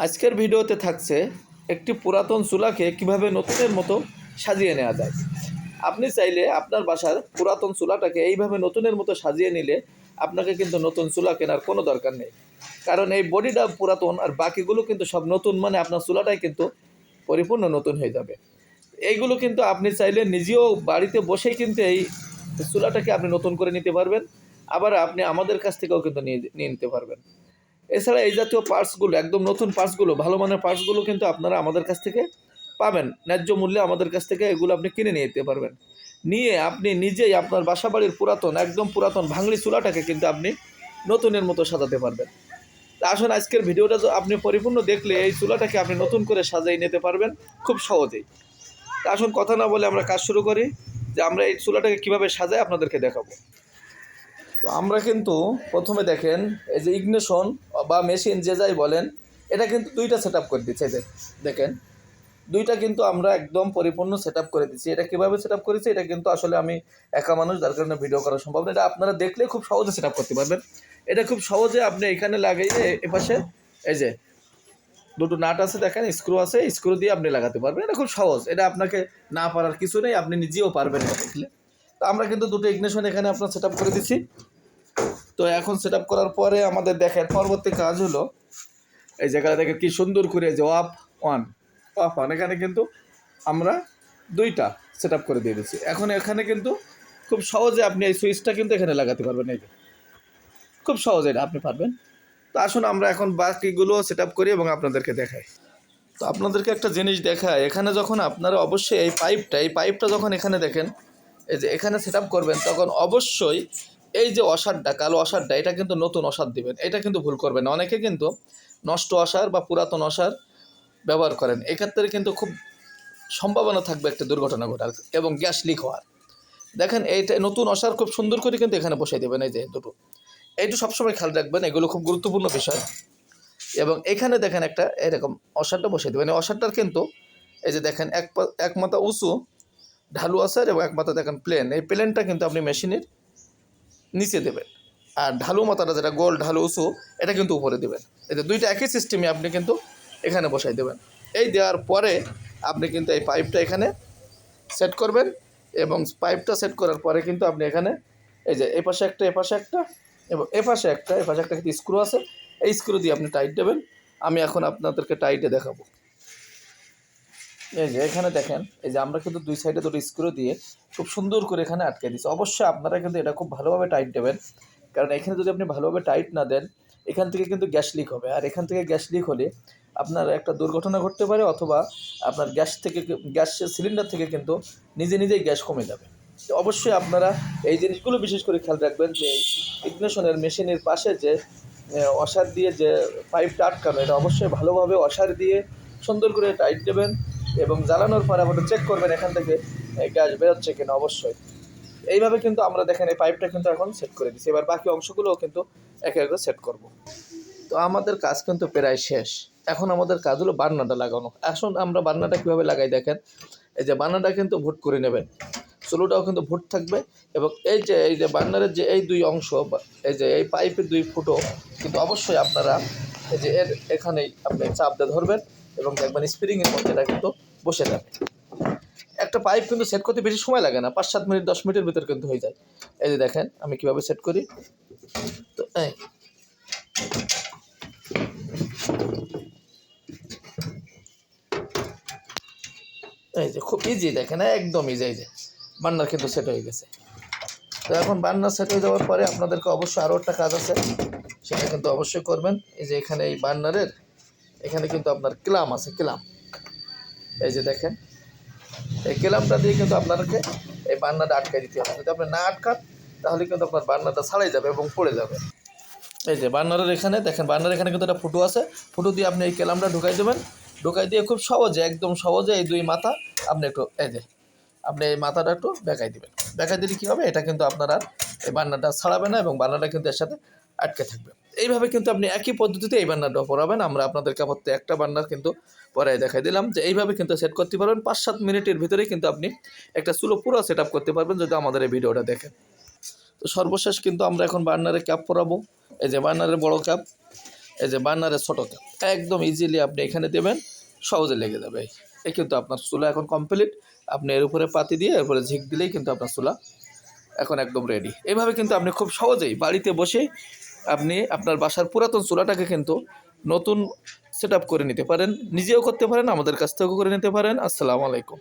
আজকের ভিডিওতে থাকছে একটি পুরাতন চুলাকে কীভাবে নতুনের মতো সাজিয়ে নেওয়া যায়। আপনি চাইলে আপনার বাসার পুরাতন চুলাটাকে এইভাবে নতুনের মতো সাজিয়ে নিলে আপনাকে কিন্তু নতুন চুলা কেনার কোনো দরকার নেই। কারণ এই বডিটা পুরাতন আর বাকিগুলো কিন্তু সব নতুন মানে আপনার চুলাটাই কিন্তু পরিপূর্ণ নতুন হয়ে যাবে। এইগুলো কিন্তু আপনি চাইলে নিজেও বাড়িতে বসেই কিন্তু এই চুলাটাকে আপনি নতুন করে নিতে পারবেন। আবার আপনি আমাদের কাছ থেকেও কিন্তু নিয়ে নিয়ে নিতে পারবেন। এছাড়া এই জাতীয় পার্টসগুলো একদম নতুন পার্টসগুলো ভালো মানের পার্টসগুলো কিন্তু আপনারা আমাদের কাছ থেকে পাবেন। ন্যায্য মূল্যে আমাদের কাছ থেকে এগুলো আপনি কিনে নিয়ে যেতে পারবেন। নিয়ে আপনি নিজেই আপনার বাসা বাড়ির পুরাতন, একদম পুরাতন ভাঙলি চুলাটাকে কিন্তু আপনি নতুনের মতো সাজাতে পারবেন। আসুন, আজকের ভিডিওটা আপনি পরিপূর্ণ দেখলে এই চুলাটাকে আপনি নতুন করে সাজিয়ে নিতে পারবেন খুব সহজেই। তা আসুন, কথা না বলে আমরা কাজ শুরু করি যে আমরা এই চুলাটাকে কীভাবে সাজাই আপনাদেরকে দেখাবো। তো আমরা কিন্তু প্রথমে দেখেন, এই যে ইগনিশন বা মেশিন যে যাই বলেন, এটা কিন্তু দুইটা সেট আপ করে দিচ্ছে যে দেখেন। দুইটা কিন্তু আমরা একদম পরিপূর্ণ সেট আপ করে দিচ্ছি। এটা কীভাবে সেট আপ করেছি, এটা কিন্তু আসলে আমি একা মানুষ, যার কারণে ভিডিও করা সম্ভব না। এটা আপনারা দেখলে খুব সহজে সেট আপ করতে পারবেন। এটা খুব সহজে আপনি এখানে লাগাইয়ে এপাশে, এই যে দুটো নাট আছে, দেখেন স্ক্রু আছে স্ক্রু দিয়ে আপনি লাগাতে পারবেন। এটা খুব সহজ। এটা আপনাকে না পারার কিছু নেই, আপনি নিজেও পারবেন দেখলে। তো আমরা কিন্তু দুটো ইগনেশন এখানে আপনার সেট আপ করে দিচ্ছি। তো এখন সেট করার পরে আমাদের দেখেন পরবর্তী কাজ হলো, এই জায়গাটা দেখেন কি সুন্দর করে যে অফ ওয়ান অফ ওয়ান এখানে কিন্তু আমরা দুইটা সেট করে দিয়ে দিচ্ছি। এখন এখানে কিন্তু খুব সহজে আপনি এই সুইচটা কিন্তু এখানে লাগাতে পারবেন, এই যে। খুব সহজে এটা আপনি পারবেন। তো আসুন আমরা এখন বাকিগুলো সেট করি এবং আপনাদেরকে দেখাই। তো আপনাদেরকে একটা জিনিস দেখায় এখানে যখন আপনারা অবশ্যই এই পাইপটা এই পাইপটা যখন এখানে দেখেন, এই যে এখানে সেট করবেন, তখন অবশ্যই এই যে অসারটা, কালো অসারটা, এটা কিন্তু নতুন অসার দিবেন। এটা কিন্তু ভুল করবেন অনেকে কিন্তু নষ্ট অসার বা পুরাতন অসার ব্যবহার করেন। এক্ষেত্রে কিন্তু খুব সম্ভাবনা থাকবে একটা দুর্ঘটনা ঘটার এবং গ্যাস লিক হওয়ার। দেখেন, এইটা নতুন অসার খুব সুন্দর করে কিন্তু এখানে বসাই দেবেন, এই যে দুটো। এইটু সবসময় খেয়াল রাখবেন, এগুলো খুব গুরুত্বপূর্ণ বিষয়। এবং এখানে দেখেন একটা এরকম অসারটা বসাই দেবেন। এই অসারটার কিন্তু এই যে দেখেন, এক পা- এক মাথা উঁচু ঢালু আসার এবং এক মাথা দেখেন প্লেন এই প্লেনটা কিন্তু আপনি মেশিনের নিচে দেবেন। আর ঢালু মাথাটা যেটা গোল ঢালু উঁচু, এটা কিন্তু উপরে দেবেন। যে দুইটা একই সিস্টেমে আপনি কিন্তু এখানে বসাই দেবেন। এই দেওয়ার পরে আপনি কিন্তু এই পাইপটা এখানে সেট করবেন এবং পাইপটা সেট করার পরে কিন্তু আপনি এখানে এই যে এই পাশে একটা এ পাশে একটা এবং এ পাশে একটা এ পাশে একটা কিন্তু স্ক্রু আছে। এই স্ক্রু দিয়ে আপনি টাইট দেবেন। আমি এখন আপনাদেরকে টাইটে দেখাবো। এই যে এখানে দেখেন, এই যে আমরা কিন্তু দুই সাইডে দুটো স্ক্রু দিয়ে খুব সুন্দর করে এখানে আটকে দিচ্ছি অবশ্যই আপনারা কিন্তু এটা খুব ভালোভাবে টাইট দেবেন কারণ এখানে যদি আপনি ভালোভাবে টাইট না দেন, এখান থেকে কিন্তু গ্যাস লিক হবে। আর এখান থেকে গ্যাস লিক হলে আপনার একটা দুর্ঘটনা ঘটতে পারে অথবা আপনার গ্যাস থেকে গ্যাস সিলিন্ডার থেকে কিন্তু নিজে নিজেই গ্যাস কমে যাবে। অবশ্যই আপনারা এই জিনিসগুলো বিশেষ করে খেয়াল রাখবেন যে ইগনিশনের মেশিনের পাশে যে অসার দিয়ে যে পাইপটা আটকানো, এটা অবশ্যই ভালোভাবে অসার দিয়ে সুন্দর করে টাইট দেবেন এবং জ্বালানোর পরে আবার চেক করবেন এখান থেকে গ্যাস বেরোচ্ছে কিনা, অবশ্যই। এইভাবে কিন্তু আমরা দেখেন এই পাইপটা কিন্তু এখন সেট করে দিচ্ছি এবার বাকি অংশগুলোও কিন্তু একে একে সেট করব। তো আমাদের কাজ কিন্তু প্রায় শেষ। এখন আমাদের কাজ হলো বান্নাটা লাগানো। এখন আমরা বান্নাটা কীভাবে লাগাই দেখেন। এই যে বান্নাটা কিন্তু ভোট করে নেবেন। চুলোটাও কিন্তু ভোট থাকবে এবং এই যে এই যে বান্নারের যে এই দুই অংশ এই যে, এই পাইপের দুই ফুটো কিন্তু অবশ্যই আপনারা এই যে এর এখানেই আপনি চাপ দিয়ে ধরবেন। এবং দেখবেন স্প্রিংয়ের মধ্যে এটা কিন্তু বসে যাবে একটা পাইপ কিন্তু সেট করতে বেশি সময় লাগে না পাঁচ সাত মিনিট, দশ মিনিটের ভিতর কিন্তু হয়ে যায়। এই যে দেখেন, আমি কীভাবে সেট করি? তো এই। এই যে খুব ইজি দেখেন, একদম ইজি এই যে। বান্নার কিন্তু সেট হয়ে গেছে। তো এখন বান্নার সেট হয়ে যাওয়ার পরে আপনাদেরকে অবশ্যই আরও একটা কাজ আছে, সেটা কিন্তু অবশ্যই করবেন। এই যে এখানে এই বার্নারের এখানে কিন্তু আপনার ক্লাম আছে, ক্লাম। এই যে দেখেন, এই ক্লামটা দিয়ে কিন্তু আপনাদেরকে এই বার্নারটা আটকাই দিতে হবে। যদি আপনি না আটকান, তাহলে কিন্তু আপনার বার্নারটা ছাড়াই যাবে এবং পড়ে যাবে। এই যে বার্নারের এখানে, দেখেন বার্নার এখানে কিন্তু একটা ফুটো আছে। ফুটো দিয়ে আপনি এই ক্যালামটা ঢুকাই দেবেন। ঢুকাই দিয়ে খুব সহজে, একদম সহজে এই দুই মাথা আপনি একটু, এই যে, আপনি এই মাথাটা একটু বেঁকাই দিবেন। বেঁকাই দিলে কী হবে? এটা কিন্তু আপনার এই বান্নাটা ছাড়াবে না এবং বান্নাটা কিন্তু এর সাথে আটকে থাকবে। এইভাবে কিন্তু আপনি একই পদ্ধতিতে এই বান্নারটা পরাবেন আমরা আপনাদেরকে আপাতত একটা বান্নার কিন্তু পরে দেখাই দিলাম যে এইভাবে কিন্তু সেট করতে পারবেন পাঁচ সাত মিনিটের ভিতরেই কিন্তু আপনি একটা চুলো পুরো সেট করতে পারবেন যদি আমাদের এই ভিডিওটা দেখেন। তো সর্বশেষ কিন্তু আমরা এখন বার্নারে ক্যাপ পরাবো। এই যে বার্নারের বড় ক্যাপ এই যে বার্নারের ছোটো তেল একদম ইজিলি আপনি এখানে দেবেন, সহজে লেগে যাবে। এই কিন্তু আপনার চুলা এখন কমপ্লিট আপনি এর উপরে পাতি দিয়ে এরপরে ঝিক দিলেই কিন্তু আপনার চুলা এখন একদম রেডি এভাবে কিন্তু আপনি খুব সহজেই বাড়িতে বসে আপনি আপনার বাসার পুরাতন চুলাটাকে কিন্তু নতুন সেট করে নিতে পারেন, নিজেও করতে পারেন, আমাদের কাছ থেকেও করে নিতে পারেন। আসসালামু আলাইকুম।